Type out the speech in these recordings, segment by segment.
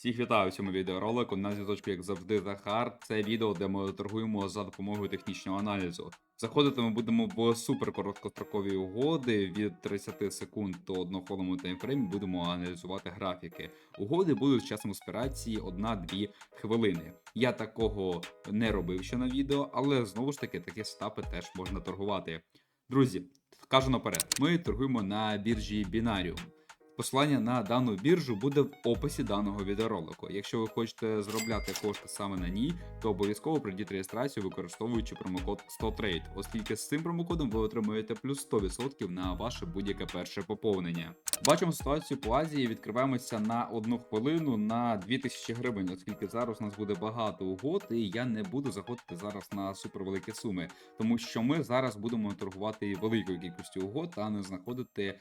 Всіх вітаю в цьому відеоролику. На зв'язочку, як завжди, Захар. Це відео, де ми торгуємо за допомогою технічного аналізу. Заходити ми будемо в супер короткострокові угоди від 30 секунд до однохвилинному таймфреймі. Будемо аналізувати графіки. Угоди будуть з часом аспірації 1-2 хвилини. Я такого не робив ще на відео, але знову ж таки такі стапи теж можна торгувати. Друзі, кажу наперед, ми торгуємо на біржі Binarium. Посилання на дану біржу буде в описі даного відеоролику. Якщо ви хочете заробляти кошти саме на ній, то обов'язково пройдіть реєстрацію, використовуючи промокод 100trade, оскільки з цим промокодом ви отримуєте плюс 100% на ваше будь-яке перше поповнення. Бачимо ситуацію по Азії. Відкриваємося на одну хвилину на 2000 гривень, оскільки зараз у нас буде багато угод, і я не буду заходити зараз на супервеликі суми, тому що ми зараз будемо торгувати великою кількістю угод, а не знаходити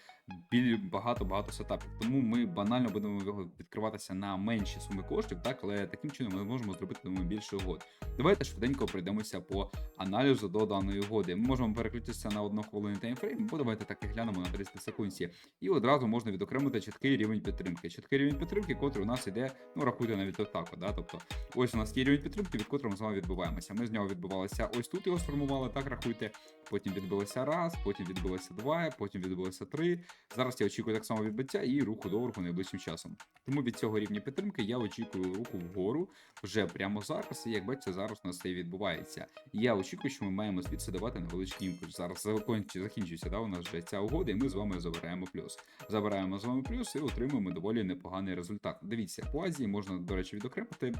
біль багато-багато сетапів. Тому ми банально будемо відкриватися на менші суми коштів, так але таким чином ми можемо зробити думаю, більше угод. Давайте швиденько пройдемося по аналізу до даної угоди. Ми можемо переключитися на одну хвилину таймфрейм, бо давайте так і глянемо на 30 секунді. І одразу можна відокремити чіткий рівень підтримки. Чіткий рівень підтримки, котрий у нас іде, ну рахуйте навіть отак, да? тобто ось у нас є рівень підтримки, від котрого ми з вами відбуваємося. Ми з нього відбувалися ось тут його сформували, так рахуйте. Потім відбилося раз, потім відбилося два, потім відбилося три. Зараз я очікую так само відбиття і руху доверху найближчим часом. Тому від цього рівня підтримки я очікую руху вгору вже прямо зараз. І як бачите, зараз у нас це відбувається. І я очікую, що ми маємо звідси давати невеличкий імпульс. Зараз закінчується да, у нас вже ця угода, і ми з вами забираємо плюс. Забираємо з вами плюс і отримуємо доволі непоганий результат. Дивіться, по Азії можна, до речі, відокремити.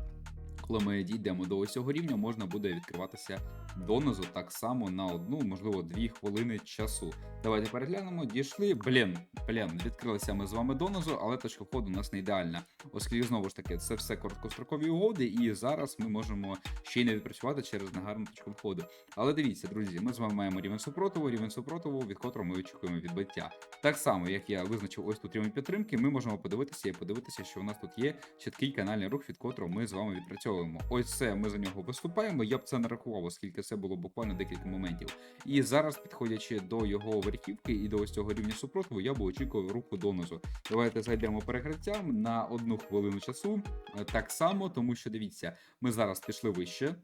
Коли ми дійдемо до ось цього рівня, можна буде відкриватися донизу так само на одну, можливо, дві хвилини часу. Давайте переглянемо. Дійшли. Блін, блін, відкрилися ми з вами донизу, але точка входу у нас не ідеальна. Оскільки знову ж таки це все короткострокові угоди, і зараз ми можемо ще й не відпрацювати через негарну точку входу. Але дивіться, друзі, ми з вами маємо рівень супротиву, рівень супротиву, від котрого ми очікуємо відбиття. Так само, як я визначив ось тут рівень підтримки, ми можемо подивитися і подивитися, що у нас тут є чіткий канальний рух, від котрого ми з вами відпрацьовуємо. Ось це ми за нього виступаємо. Я б це не рахував, оскільки це було буквально декілька моментів. І зараз, підходячи до його верхівки і до ось цього рівня супротиву, я би очікував руху донизу. Давайте зайдемо перекриттям на одну хвилину часу. Е, Так само, тому що дивіться, ми зараз пішли вище.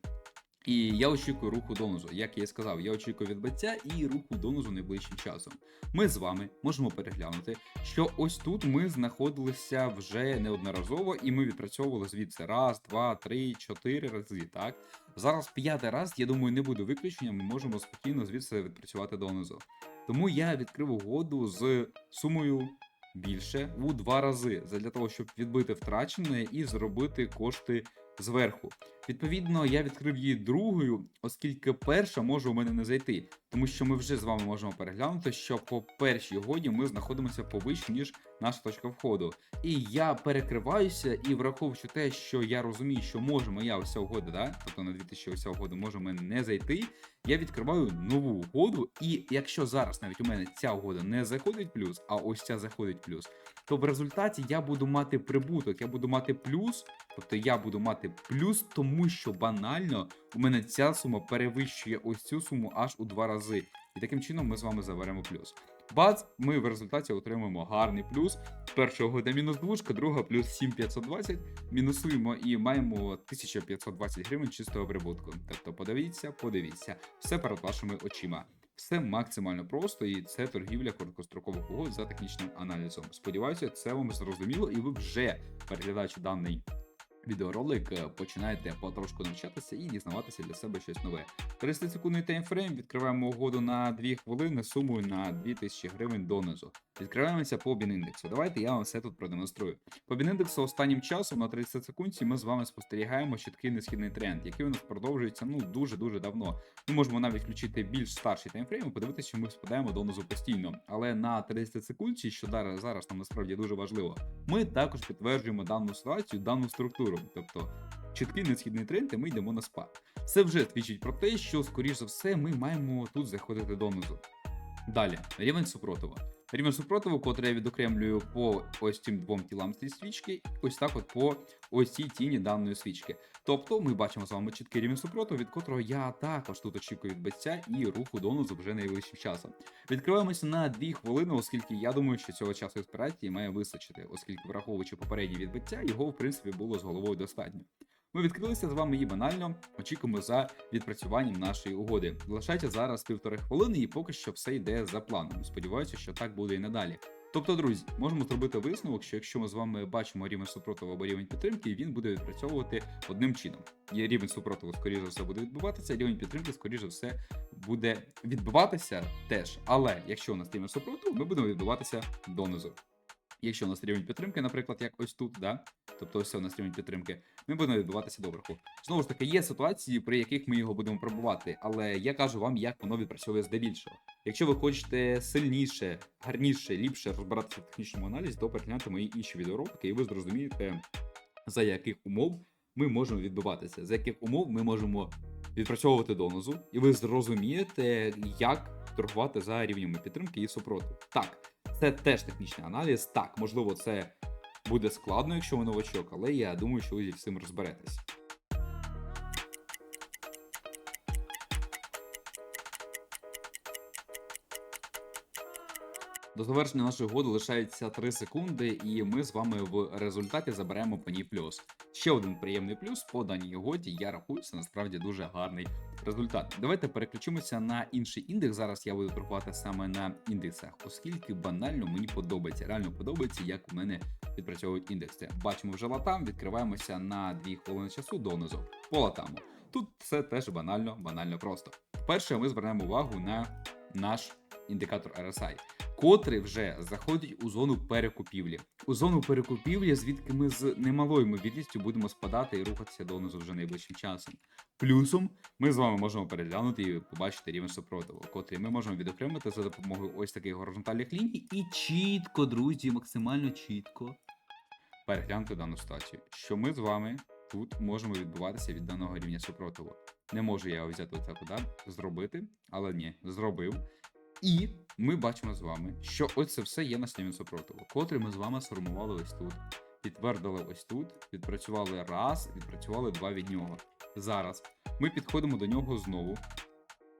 І я очікую руху донизу. Як я і сказав, я очікую відбиття і руху донизу найближчим часом. Ми з вами можемо переглянути, що ось тут ми знаходилися вже неодноразово, і ми відпрацьовували звідси раз, два, три, чотири рази. Так зараз п'ятий раз, я думаю, не буде виключенням. Ми можемо спокійно звідси відпрацювати донизу. Тому я відкрив угоду з сумою більше у два рази для того, щоб відбити втрачене і зробити кошти зверху. Відповідно, я відкрив її другою, оскільки перша може у мене не зайти, тому що ми вже з вами можемо переглянути, що по першій угоді ми знаходимося повище, ніж наша точка входу. І я перекриваюся і враховуючи те, що я розумію, що може моя ця угода, да? тобто на 2000 ось угода може у мене не зайти. Я відкриваю нову угоду, і якщо зараз навіть у мене ця угода не заходить плюс, а ось ця заходить плюс, то в результаті я буду мати прибуток, я буду мати плюс, тобто я буду мати плюс, тому що банально у мене ця сума перевищує ось цю суму аж у два рази. І таким чином ми з вами заберемо плюс. Бац, ми в результаті отримаємо гарний плюс. Перша угода мінус двушка, друга плюс 7520. Мінусуємо і маємо 1520 гривень чистого прибутку. Тобто подивіться, подивіться, все перед вашими очима. Все максимально просто, і це торгівля короткострокових угод за технічним аналізом. Сподіваюся, це вам зрозуміло, і ви вже переглядаючи даний відеоролик, е, починаєте потрошку навчатися і дізнаватися для себе щось нове. 30 секундний таймфрейм, відкриваємо угоду на 2 хвилини сумою на 2000 гривень донизу. Відкриваємося по бініндексу. Давайте я вам все тут продемонструю. По бініндексу останнім часом на 30 секунд ми з вами спостерігаємо чіткий несхідний тренд, який у нас продовжується ну дуже дуже давно. Ми можемо навіть включити більш старший таймфрейм і подивитися, що ми спадаємо донизу постійно. Але на 30 секунд, що зараз нам насправді дуже важливо, ми також підтверджуємо дану ситуацію, дану структуру. Тобто чіткий несхідний тренд, і ми йдемо на спад. Це вже свідчить про те, що, скоріш за все, ми маємо тут заходити донизу. Далі, рівень супротиву. Рівень супротиву, котрий я відокремлюю по ось цим двом тілам цієї свічки, ось так от по ось тіні даної свічки. Тобто ми бачимо з вами чіткий рівень супротиву, від котрого я також тут очікую відбиття і руху донозу вже найближчим часом. Відкриваємося на 2 хвилини, оскільки я думаю, що цього часу експірації має вистачити, оскільки враховуючи попереднє відбиття, його в принципі було з головою достатньо. Ми відкрилися з вами її банально. Очікуємо за відпрацюванням нашої угоди. Залишається зараз півтори хвилини, і поки що все йде за планом. Сподіваюся, що так буде і надалі. Тобто, друзі, можемо зробити висновок, що якщо ми з вами бачимо рівень супротиву або рівень підтримки, він буде відпрацьовувати одним чином. Є рівень супротиву, скоріше за все, буде відбуватися, рівень підтримки, скоріше за все, буде відбуватися теж. Але якщо у нас рівень супротиву, ми будемо відбуватися донизу. Якщо у нас рівень підтримки, наприклад, як ось тут, да? Тобто ось нас рівень підтримки, ми будемо відбуватися доверху. Знову ж таки, є ситуації, при яких ми його будемо пробувати, але я кажу вам, як воно відпрацьовує здебільшого. Якщо ви хочете сильніше, гарніше, ліпше розбиратися в технічному аналізі, то перегляньте мої інші відеоролики, і ви зрозумієте, за яких умов ми можемо відбуватися, за яких умов ми можемо відпрацьовувати донозу, і ви зрозумієте, як торгувати за рівнями підтримки і супротиву. Так, це теж технічний аналіз. Так, можливо, це буде складно, якщо ви новачок, але я думаю, що ви зі всім розберетесь. До завершення нашої угоди лишається 3 секунди, і ми з вами в результаті заберемо по ній плюс. Ще один приємний плюс по даній угоді. Я рахую, це насправді дуже гарний результат. Давайте переключимося на інший індекс. Зараз я буду торгувати саме на індексах, оскільки банально мені подобається. Реально подобається, як у мене відпрацьовують індекси. Бачимо вже латам, відкриваємося на 2 хвилини часу донизу по латаму. Тут все теж банально, банально просто. Перше, ми звернемо увагу на наш індикатор RSI котрий вже заходить у зону перекупівлі. У зону перекупівлі, звідки ми з немалою ймовірністю будемо спадати і рухатися донизу вже найближчим часом. Плюсом ми з вами можемо переглянути і побачити рівень супротиву, котрий ми можемо відокремити за допомогою ось таких горизонтальних ліній, і чітко, друзі, максимально чітко переглянути дану ситуацію, що ми з вами тут можемо відбуватися від даного рівня супротиву. Не можу я взяти оце куди зробити, але ні, зробив. І ми бачимо з вами, що ось це все є наслідним супротиву, котрий ми з вами сформували ось тут, підтвердили ось тут, відпрацювали раз, відпрацювали два від нього. Зараз ми підходимо до нього знову.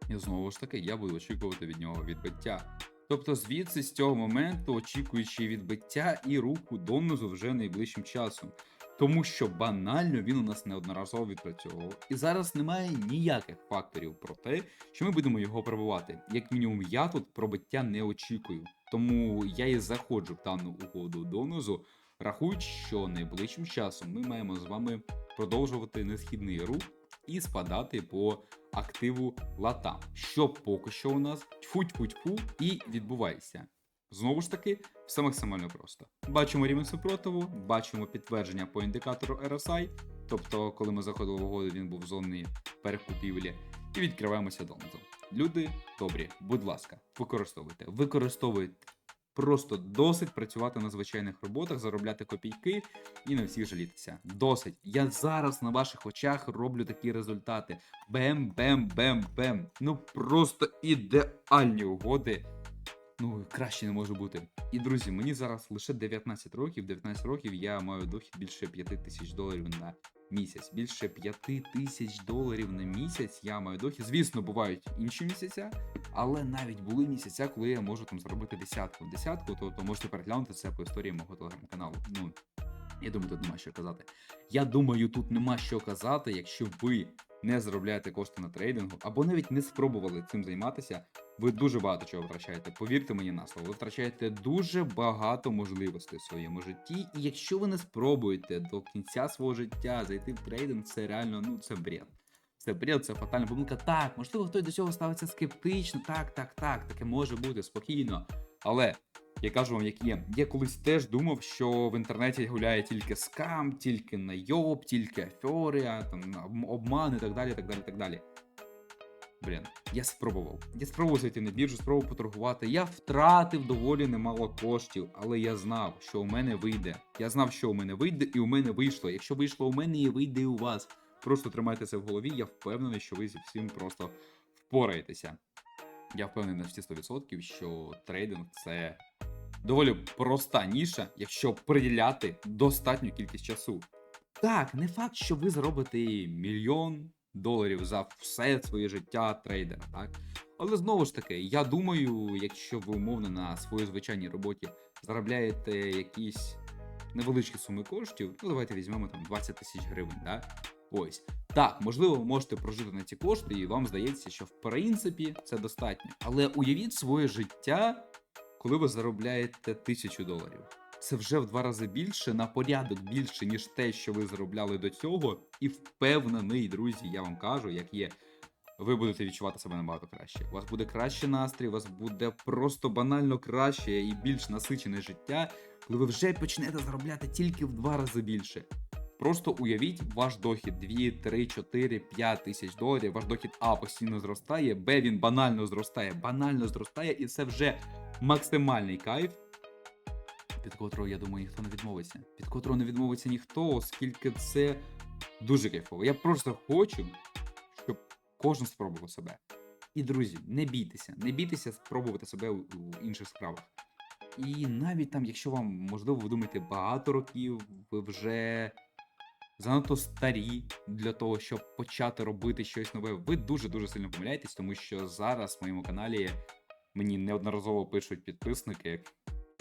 І знову ж таки, я буду очікувати від нього відбиття. Тобто, звідси з цього моменту, очікуючи відбиття і руху донизу вже найближчим часом. Тому що банально він у нас неодноразово відпрацьовував. І зараз немає ніяких факторів про те, що ми будемо його пробувати. Як мінімум, я тут пробиття не очікую. Тому я і заходжу в дану угоду донизу, рахуючи, що найближчим часом ми маємо з вами продовжувати несхідний рух і спадати по активу лата. Що поки що у нас тьфу-тьфу-тьфу і відбувається. Знову ж таки, все максимально просто. Бачимо рівень супротиву, бачимо підтвердження по індикатору RSI, тобто, коли ми заходили в угоду, він був в зоні перекупівлі, і відкриваємося донизу. Люди добрі, будь ласка, використовуйте. Використовуйте. Просто досить працювати на звичайних роботах, заробляти копійки і на всіх жалітися. Досить. Я зараз на ваших очах роблю такі результати. Бем-бем-бем-бем. Ну просто ідеальні угоди. Ну, краще не може бути. І друзі, мені зараз лише 19 років. 19 років я маю дохід більше 5 тисяч доларів на місяць. Більше 5 тисяч доларів на місяць я маю дохід. Звісно, бувають інші місяця, але навіть були місяця, коли я можу там заробити десятку. Десятку, то, то можете переглянути це по історії мого телеграм-каналу. Ну, я думаю, тут нема що казати. Я думаю, тут нема що казати, якщо ви не заробляєте кошти на трейдингу, або навіть не спробували цим займатися. Ви дуже багато чого втрачаєте. Повірте мені на слово, ви втрачаєте дуже багато можливостей в своєму житті. І якщо ви не спробуєте до кінця свого життя зайти в трейдинг, це реально ну це бред. Це бред, це фатальна помилка. Так, можливо, хтось до цього ставиться скептично. Так, так, так, таке може бути спокійно. Але я кажу вам, як є. Я колись теж думав, що в інтернеті гуляє тільки скам, тільки найоб, тільки афери, там обман і так далі. так далі, так далі. Блін, я спробував. Я спробував зайти на біржу, спробував поторгувати. Я втратив доволі немало коштів, але я знав, що у мене вийде. Я знав, що у мене вийде, і у мене вийшло. Якщо вийшло у мене, і вийде і у вас. Просто тримайте це в голові, я впевнений, що ви зі всім просто впораєтеся. Я впевнений на всі 100%, що трейдинг це доволі проста ніша, якщо приділяти достатню кількість часу. Так, не факт, що ви заробите мільйон доларів за все своє життя трейдера, так? Але знову ж таки, я думаю, якщо ви умовно на своїй звичайній роботі заробляєте якісь невеличкі суми коштів, ну давайте візьмемо там 20 тисяч гривень, да? Ось. Так, можливо, ви можете прожити на ці кошти, і вам здається, що в принципі це достатньо. Але уявіть своє життя, коли ви заробляєте тисячу доларів. Це вже в два рази більше, на порядок більше, ніж те, що ви заробляли до цього. І впевнений, друзі, я вам кажу, як є. Ви будете відчувати себе набагато краще. У вас буде кращий настрій, у вас буде просто банально краще і більш насичене життя, коли ви вже почнете заробляти тільки в два рази більше. Просто уявіть ваш дохід 2, 3, 4, 5 тисяч доларів. Ваш дохід А постійно зростає, Б він банально зростає, банально зростає, і це вже максимальний кайф, від котрого, я думаю, ніхто не відмовиться. Від котрого не відмовиться ніхто, оскільки це дуже кайфово. Я просто хочу, щоб кожен спробував себе. І, друзі, не бійтеся, не бійтеся спробувати себе у, інших справах. І навіть там, якщо вам, можливо, ви думаєте багато років, ви вже занадто старі для того, щоб почати робити щось нове, ви дуже-дуже сильно помиляєтесь, тому що зараз в моєму каналі мені неодноразово пишуть підписники,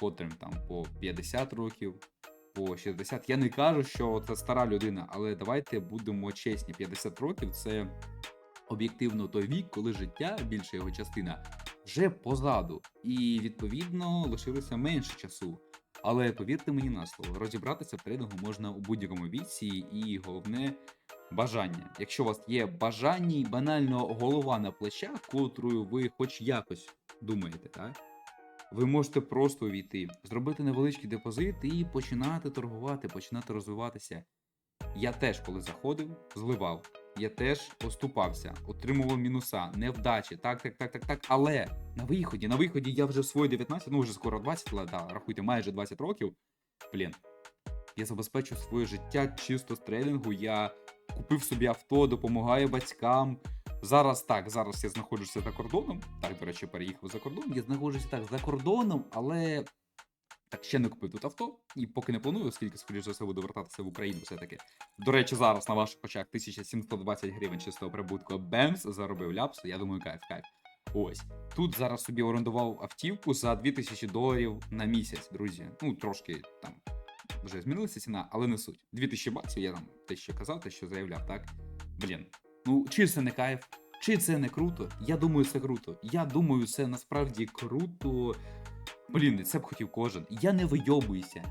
котрим там по 50 років, по 60. Я не кажу, що це стара людина, але давайте будемо чесні: 50 років це об'єктивно той вік, коли життя, більша його частина, вже позаду, і відповідно лишилося менше часу. Але повірте мені на слово, розібратися в трейдингу можна у будь-якому віці, і головне бажання. Якщо у вас є бажання і банально голова на плечах, котрою ви хоч якось думаєте, так? Ви можете просто увійти, зробити невеличкий депозит і починати торгувати, починати розвиватися. Я теж, коли заходив, зливав. Я теж поступався, отримував мінуса, невдачі, так, так, так, так, так. Але на виході, на виході я вже в свої 19, ну вже скоро 20, але да, рахуйте, майже 20 років. Блін, я забезпечу своє життя чисто з трейдингу. Я купив собі авто, допомагаю батькам. Зараз так, зараз я знаходжуся за кордоном. Так, до речі, переїхав за кордон. Я знаходжуся так за кордоном, але так ще не купив тут авто, і поки не планую, оскільки, скоріш за все, буду вертатися в Україну все-таки. До речі, зараз на ваших очах 1720 гривень чистого прибутку Бемс заробив ляпс. Я думаю, кайф, кайф. Ось. Тут зараз собі орендував автівку за 2000 доларів на місяць, друзі. Ну, трошки там вже змінилася ціна, але не суть. 2000 баксів, я там те, що казав, те, що заявляв, так? Блін. Ну, чи це не кайф, чи це не круто? Я думаю, це круто. Я думаю, це насправді круто. Блін, це б хотів кожен. Я не вийобуюся.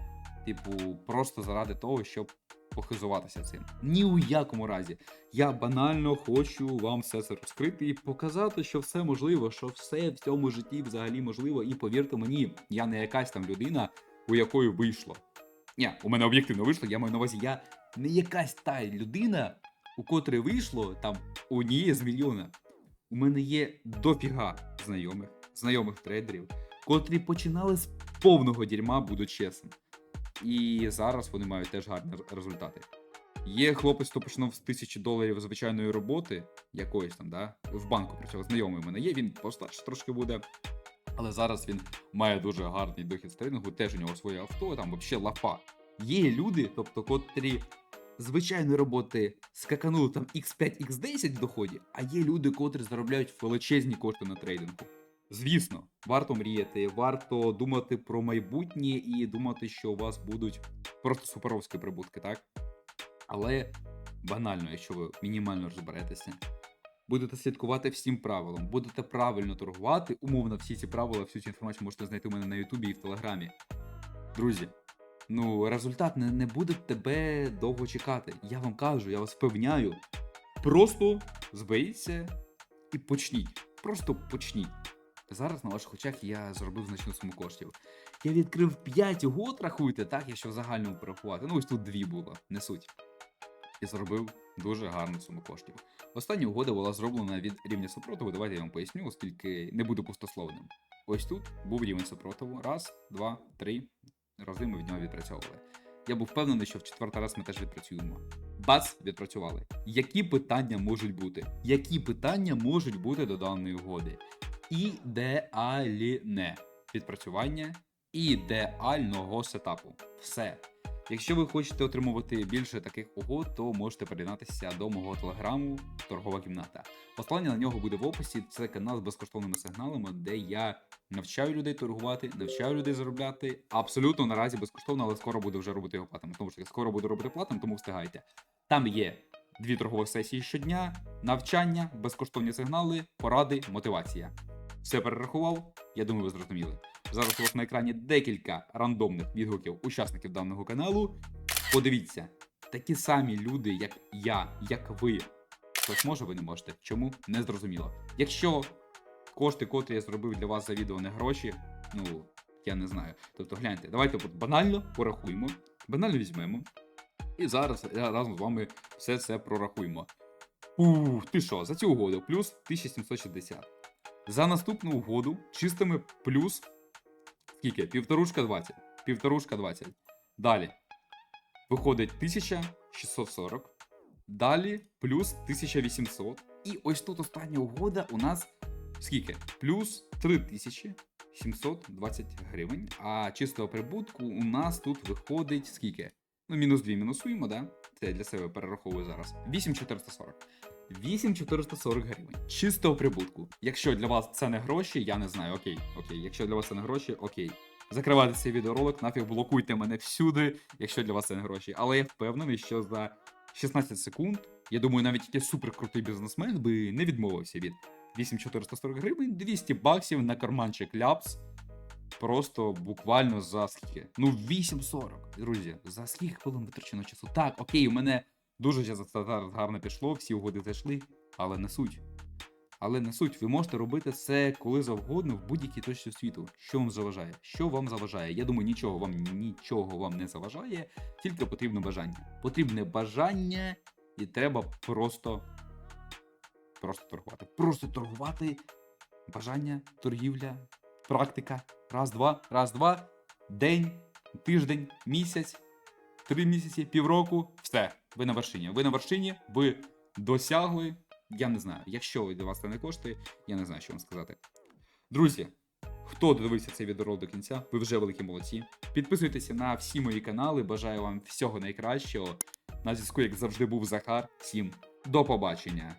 Типу, просто заради того, щоб похизуватися цим. Ні у якому разі. Я банально хочу вам все це розкрити і показати, що все можливо, що все в цьому житті взагалі можливо. І повірте мені, я не якась там людина, у якої вийшло. Ні, у мене об'єктивно вийшло, я маю на увазі, я не якась та людина, у котрій вийшло там однієї з мільйона. У мене є дофіга знайомих, знайомих трейдерів, котрі починали з повного дерьма, буду чесним. І зараз вони мають теж гарні результати. Є хлопець, хто починав з тисячі доларів звичайної роботи, якоїсь там, да, в банку працював, знайомий у мене є, він постарше трошки буде. Але зараз він має дуже гарний дохід з трейдингу, теж у нього своє авто, там взагалі лафа. Є люди, тобто, котрі звичайної роботи скаканули там X5, X10 в доході, а є люди, котрі заробляють величезні кошти на трейдингу. Звісно, варто мріяти, варто думати про майбутнє і думати, що у вас будуть просто суперовські прибутки, так? Але банально, якщо ви мінімально розберетеся, будете слідкувати всім правилам, будете правильно торгувати, умовно, всі ці правила, всю цю інформацію можете знайти у мене на Ютубі і в Телеграмі. Друзі, ну результат не, не буде тебе довго чекати. Я вам кажу, я вас впевняю. Просто зберіться і почніть. Просто почніть. Зараз на ваших очах я зробив значну суму коштів. Я відкрив 5 угод, рахуйте, так, якщо в загальному порахувати. Ну, ось тут дві було, не суть. І зробив дуже гарну суму коштів. Остання угода була зроблена від рівня супротиву. Давайте я вам поясню, оскільки не буду пустословним. Ось тут був рівень супротиву. Раз, два, три. Рази ми від нього відпрацьовували. Я був впевнений, що в четвертий раз ми теж відпрацюємо. Бац, відпрацювали. Які питання можуть бути? Які питання можуть бути до даної угоди? ідеальне відпрацювання ідеального сетапу. Все. Якщо ви хочете отримувати більше таких угод, то можете приєднатися до мого телеграму Торгова кімната. Послання на нього буде в описі. Це канал з безкоштовними сигналами, де я навчаю людей торгувати, навчаю людей заробляти. Абсолютно наразі безкоштовно, але скоро буду вже робити його платним. Тому що скоро буду робити платним, тому встигайте. Там є дві торгові сесії щодня, навчання, безкоштовні сигнали, поради, мотивація. Все перерахував. Я думаю, ви зрозуміли. Зараз у вас на екрані декілька рандомних відгуків учасників даного каналу. Подивіться, такі самі люди, як я, як ви. Хтось може, ви не можете. Чому? Не зрозуміло. Якщо кошти, котрі я зробив для вас за відео, не гроші, ну я не знаю. Тобто гляньте, давайте банально порахуємо, банально візьмемо. І зараз я разом з вами все це прорахуємо. Ух, ти що, за цю угоду плюс 1760. За наступну угоду чистими плюс скільки? Півторушка 20. Півторушка 20. Далі. Виходить 1640. Далі плюс 1800. І ось тут остання угода у нас скільки? Плюс 3720 гривень. А чистого прибутку у нас тут виходить скільки? Ну, мінус 2 мінусуємо, да? Це я для себе перераховую зараз. 8440. 8440 гривень. Чистого прибутку. Якщо для вас це не гроші, я не знаю. Окей, окей. Якщо для вас це не гроші, окей. Закривайте цей відеоролик, нафіг блокуйте мене всюди, якщо для вас це не гроші. Але я впевнений, що за 16 секунд, я думаю, навіть якийсь суперкрутий бізнесмен би не відмовився від 8440 гривень, 200 баксів на карманчик ляпс. Просто буквально за скільки? Ну, 8.40. Друзі, за скільки хвилин витрачено часу? Так, окей, у мене дуже зараз гарно пішло, всі угоди зайшли, але не суть. Але не суть, ви можете робити це коли завгодно в будь-якій точці світу. Що вам заважає? Що вам заважає? Я думаю, нічого вам нічого вам не заважає, тільки потрібне бажання. Потрібне бажання, і треба просто. Просто торгувати. Просто торгувати. Бажання, торгівля, практика. Раз, два, раз, два. День, тиждень, місяць, три місяці, півроку. Все, ви на вершині. Ви на вершині, ви досягли. Я не знаю. Якщо для вас це не коштує, я не знаю, що вам сказати. Друзі, хто додивився цей відеоролик до кінця, ви вже великі молодці. Підписуйтеся на всі мої канали. Бажаю вам всього найкращого. На зв'язку, як завжди, був Захар. Всім до побачення.